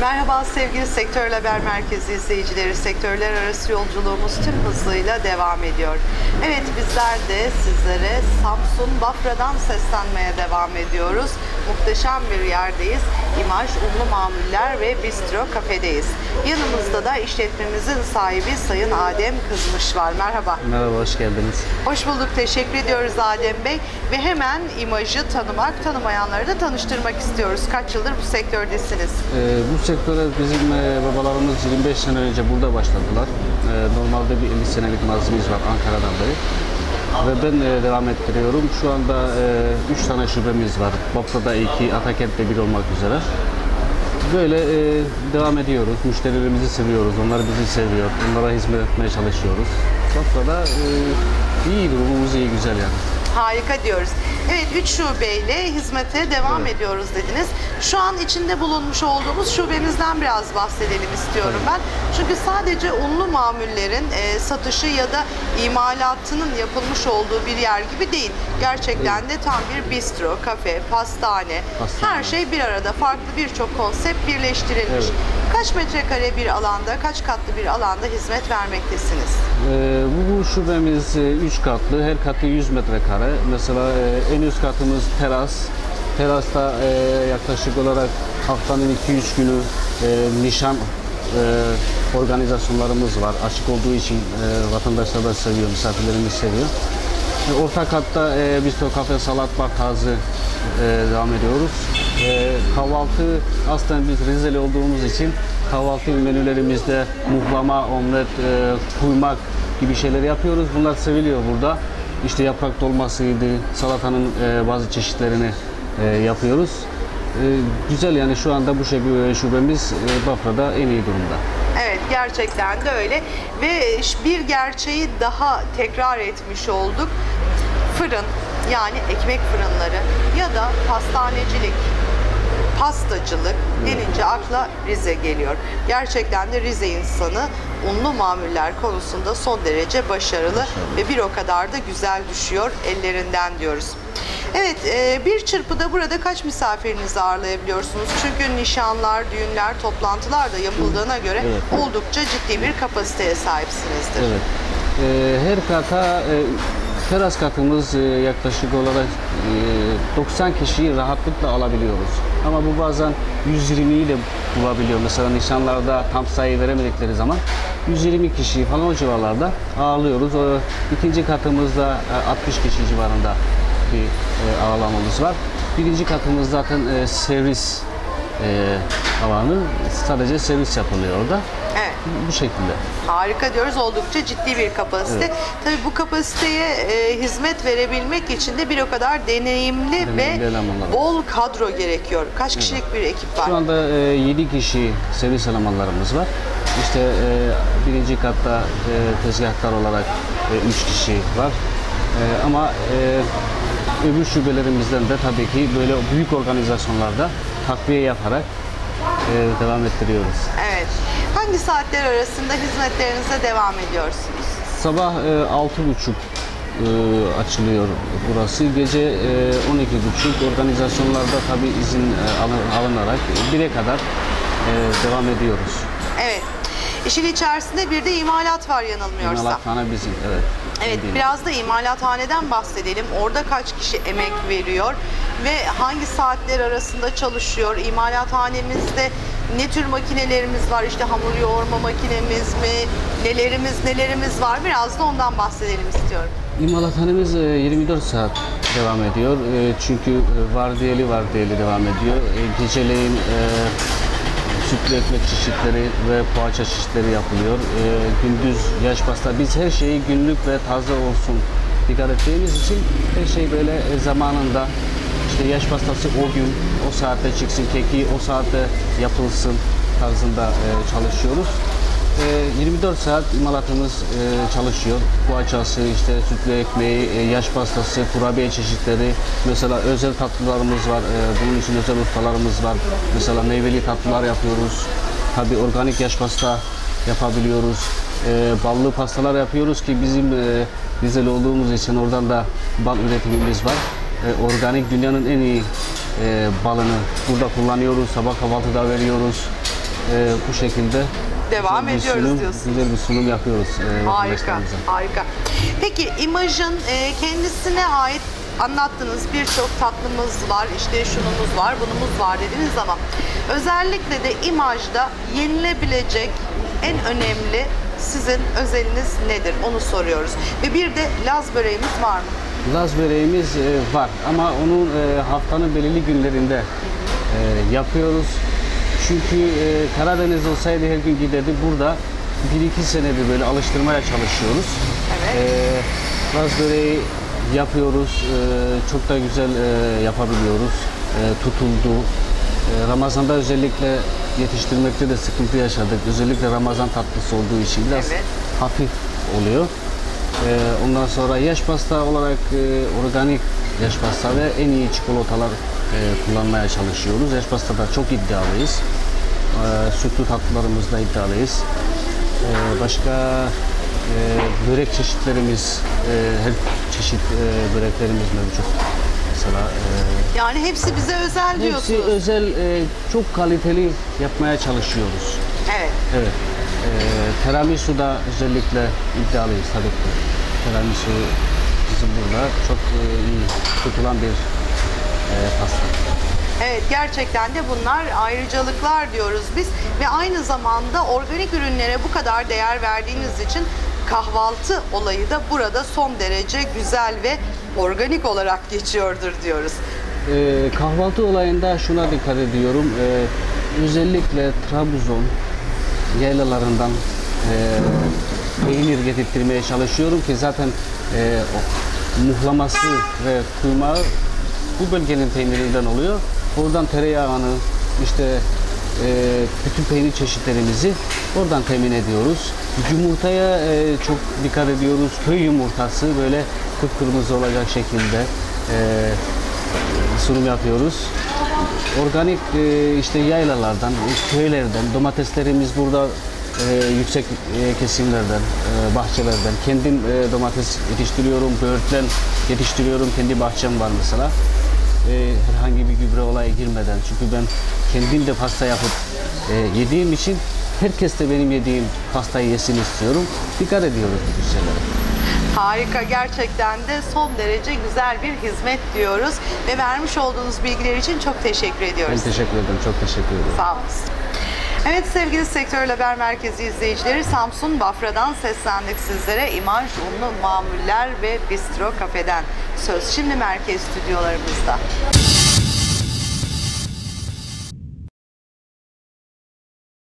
Merhaba sevgili Sektör Haber Merkezi izleyicileri. Sektörler arası yolculuğumuz tüm hızıyla devam ediyor. Evet bizler de sizlere Samsun Bafra'dan seslenmeye devam ediyoruz. Muhteşem bir yerdeyiz. İmaj Unlu Mamuller ve Bistro Kafe'deyiz. Yanımızda da işletmemizin sahibi Sayın Adem Kızmış var. Merhaba. Merhaba, hoş geldiniz. Hoş bulduk. Teşekkür ediyoruz Adem Bey. Ve hemen imajı tanımak, tanımayanları da tanıştırmak istiyoruz. Kaç yıldır bu sektördesiniz? Ee, bu sektöre bizim e, babalarımız 25 sene önce burada başladılar. Ee, normalde bir 50 senelik mazimiz var Ankara'dan beri. Ve ben e, devam ettiriyorum. Şu anda 3 tane şubemiz var. Bafra'da 2, Atakent'te 1 olmak üzere. Böyle e, devam ediyoruz. Müşterilerimizi seviyoruz. Onlar bizi seviyor. Onlara hizmet etmeye çalışıyoruz. Bafra'da e, iyi durumumuz iyi, güzel yani. Harika diyoruz. Evet 3 şubeyle hizmete devam ediyoruz dediniz. Şu an içinde bulunmuş olduğumuz şubemizden biraz bahsedelim istiyorum ben. Çünkü sadece unlu mamullerin e, satışı ya da imalatının yapılmış olduğu bir yer gibi değil. Gerçekten de tam bir bistro, kafe, pastane, Pastane. her şey bir arada. Farklı birçok konsept birleştirilmiş. Evet. Kaç metrekare bir alanda, kaç katlı bir alanda hizmet vermektesiniz? Ee, bu, şubemiz 3 katlı, her katı 100 metrekare. Mesela e, en üst katımız teras. Terasta e, yaklaşık olarak haftanın 2-3 günü e, nişan e, organizasyonlarımız var. Açık olduğu için e, vatandaşlar da seviyor, misafirlerimiz seviyor. E, Orta katta e, bistro, kafe, salat bar tarzı e, devam ediyoruz. E, kahvaltı aslında biz Rizeli olduğumuz için kahvaltı menülerimizde muhlama, omlet, e, kuymak gibi şeyler yapıyoruz. Bunlar seviliyor burada. İşte yaprak dolmasıydı, salatanın e, bazı çeşitlerini e, yapıyoruz. E, güzel yani şu anda bu şube, şubemiz e, Bafra'da en iyi durumda. Evet gerçekten de öyle ve bir gerçeği daha tekrar etmiş olduk. Fırın yani ekmek fırınları ya da pastanecilik, pastacılık denince akla Rize geliyor. Gerçekten de Rize insanı unlu mamuller konusunda son derece başarılı ve bir o kadar da güzel düşüyor ellerinden diyoruz. Evet, e, bir çırpıda burada kaç misafirinizi ağırlayabiliyorsunuz? Çünkü nişanlar, düğünler, toplantılar da yapıldığına göre Evet. oldukça ciddi bir kapasiteye sahipsinizdir. Evet. Ee, her kata e, teras katımız e, yaklaşık olarak e, 90 kişiyi rahatlıkla alabiliyoruz. Ama bu bazen 120'yi de bulabiliyor. Mesela nişanlarda tam sayı veremedikleri zaman 120 kişi falan o civarlarda ağırlıyoruz. İkinci katımızda e, 60 kişi civarında bir e, ağırlamamız var. Birinci katımız zaten e, servis e, alanı. Sadece servis yapılıyor orada. Evet. Bu şekilde. Harika diyoruz. Oldukça ciddi bir kapasite. Evet. Tabii bu kapasiteye e, hizmet verebilmek için de bir o kadar deneyimli, Deneyimli ve elemanlar. bol kadro gerekiyor. Kaç kişilik bir ekip var? Şu anda e, 7 kişi servis elemanlarımız var. İşte e, birinci katta e, tezgahtar olarak 3 kişi var. E, ama e, öbür şubelerimizden de tabii ki böyle büyük organizasyonlarda takviye yaparak e, devam ettiriyoruz. Evet. Hangi saatler arasında hizmetlerinize devam ediyorsunuz? Sabah e, 6.30 e, açılıyor burası. Gece e, 12.30 organizasyonlarda tabii izin e, alın- alınarak 1'e kadar e, devam ediyoruz. Evet. İşin içerisinde bir de imalat var yanılmıyorsam. İmalathane bizim, evet. Evet, biraz da imalathaneden bahsedelim. Orada kaç kişi emek veriyor ve hangi saatler arasında çalışıyor? İmalathanemizde ne tür makinelerimiz var? İşte hamur yoğurma makinemiz mi? Nelerimiz nelerimiz var? Biraz da ondan bahsedelim istiyorum. İmalathanemiz e, 24 saat devam ediyor. E, Çünkü e, vardiyeli vardiyeli devam ediyor. E, Geceleyin e, sütlü ekmek çeşitleri ve poğaça çeşitleri yapılıyor. E, Gündüz yaş pasta. Biz her şeyi günlük ve taze olsun dikkat ettiğimiz için her şey böyle e, zamanında işte yaş pastası o gün o saatte çıksın, keki o saatte yapılsın tarzında e, çalışıyoruz. E, 24 saat imalatımız e, çalışıyor. Poğaçası, işte sütlü ekmeği, e, yaş pastası, kurabiye çeşitleri. Mesela özel tatlılarımız var. E, bunun için özel ustalarımız var. Mesela meyveli tatlılar yapıyoruz. Tabii organik yaş pasta yapabiliyoruz. E, ballı pastalar yapıyoruz ki bizim e, Rizeli olduğumuz için oradan da bal üretimimiz var. E, organik dünyanın en iyi e, balını burada kullanıyoruz. Sabah kahvaltıda veriyoruz. e, bu şekilde Devam güzel ediyoruz sunum, diyorsun. Güzel bir sunum yapıyoruz e, Harika, harika. Peki imajın e, kendisine ait anlattığınız birçok tatlımız var, işte şunumuz var, bunumuz var dediniz ama özellikle de imajda yenilebilecek en önemli sizin özeliniz nedir? Onu soruyoruz. Ve bir de Laz böreğimiz var mı? Laz böreğimiz e, var ama onun e, haftanın belirli günlerinde e, yapıyoruz. Çünkü e, Karadeniz olsaydı her gün giderdi. Burada bir iki senedir böyle alıştırmaya çalışıyoruz. Evet. E, Laz böreği yapıyoruz. E, çok da güzel e, yapabiliyoruz. E, tutuldu. E, Ramazan'da özellikle yetiştirmekte de sıkıntı yaşadık. Özellikle Ramazan tatlısı olduğu için biraz Evet. hafif oluyor. Ee, ondan sonra yaş pasta olarak e, organik yaş pasta ve en iyi çikolatalar e, kullanmaya çalışıyoruz. Yaş pastada çok iddialıyız. Ee, sütlü tatlılarımızda iddialıyız. Ee, başka e, börek çeşitlerimiz, e, her çeşit e, böreklerimiz mevcut. Mesela e, Yani hepsi bize özel hepsi diyorsunuz. özel, e, çok kaliteli yapmaya çalışıyoruz. Evet. Evet. Ee, tiramisu da özellikle iddialıyız tabii ki. Tiramisu bizim burada çok e, iyi tutulan bir pasta. Evet gerçekten de bunlar ayrıcalıklar diyoruz biz ve aynı zamanda organik ürünlere bu kadar değer verdiğiniz için kahvaltı olayı da burada son derece güzel ve organik olarak geçiyordur diyoruz. Ee, kahvaltı olayında şuna dikkat ediyorum. Ee, özellikle Trabzon yaylalarından e, peynir getirtmeye çalışıyorum ki zaten e, o muhlaması ve kuymağı bu bölgenin peynirinden oluyor. Oradan tereyağını işte e, bütün peynir çeşitlerimizi oradan temin ediyoruz. Yumurtaya e, çok dikkat ediyoruz. Köy yumurtası böyle kıpkırmızı olacak şekilde e, sunum yapıyoruz. Organik e, işte yaylalardan, köylerden, domateslerimiz burada e, yüksek e, kesimlerden, e, bahçelerden. Kendim e, domates yetiştiriyorum, böğürtlen yetiştiriyorum. Kendi bahçem var mesela. E, herhangi bir gübre olaya girmeden. Çünkü ben kendim de pasta yapıp e, yediğim için herkes de benim yediğim pastayı yesin istiyorum. Dikkat ediyoruz bu tür şeylere. Harika gerçekten de son derece güzel bir hizmet diyoruz ve vermiş olduğunuz bilgiler için çok teşekkür ediyoruz. Ben teşekkür ederim, çok teşekkür ederim. Sağ olun. Evet sevgili Sektör Haber Merkezi izleyicileri Samsun Bafra'dan seslendik sizlere. İmaj Unlu Mamuller ve Bistro Kafe'den söz. Şimdi merkez stüdyolarımızda.